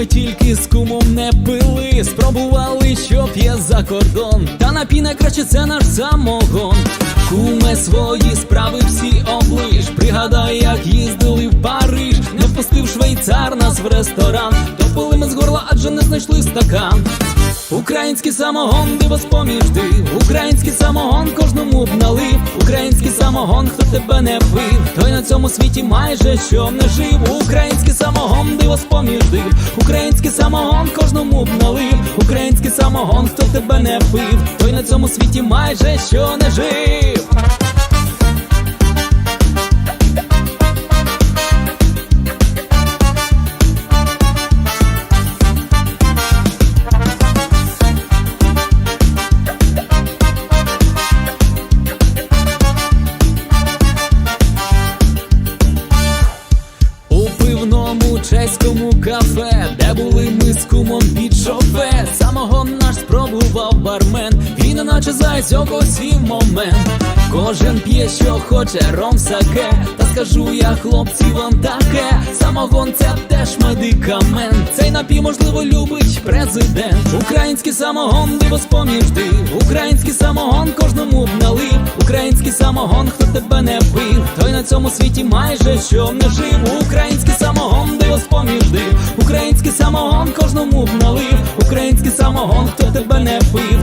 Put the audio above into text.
ми тільки з кумом не пили, спробували, що п'є за кордон. Та напій найкраще це наш самогон. Куме свої справи всі оближ. Пригадай, як їздили в Париж, не впустив швейцар нас в ресторан. Допили ми з горла, адже не знайшли стакан. Український самогон, диво з-поміж див Український самогон кожному б налив Український самогон, хто тебе не пив Той на цьому світі майже що не жив Український самогон, Український самогон кожному б налив. Український самогон, хто тебе не пив Той на цьому світі майже що не жив пивному кафе, де були ми з кумом під шофе, самогон наш спробував бармен, не наче зайць окосів момент. Кожен п'є, що хоче, ром саке, та скажу я хлопці вам таке. Самогон це теж медикамент. Цей напій, можливо, любить президент. Український самогон, диво з-поміж див Український самогон кожному б налив. Український самогон, хто тебе не пив, той на цьому світі майже що не жив. Український самогон, Український самогон кожному б налив. Український самогон, хто тебе не пив,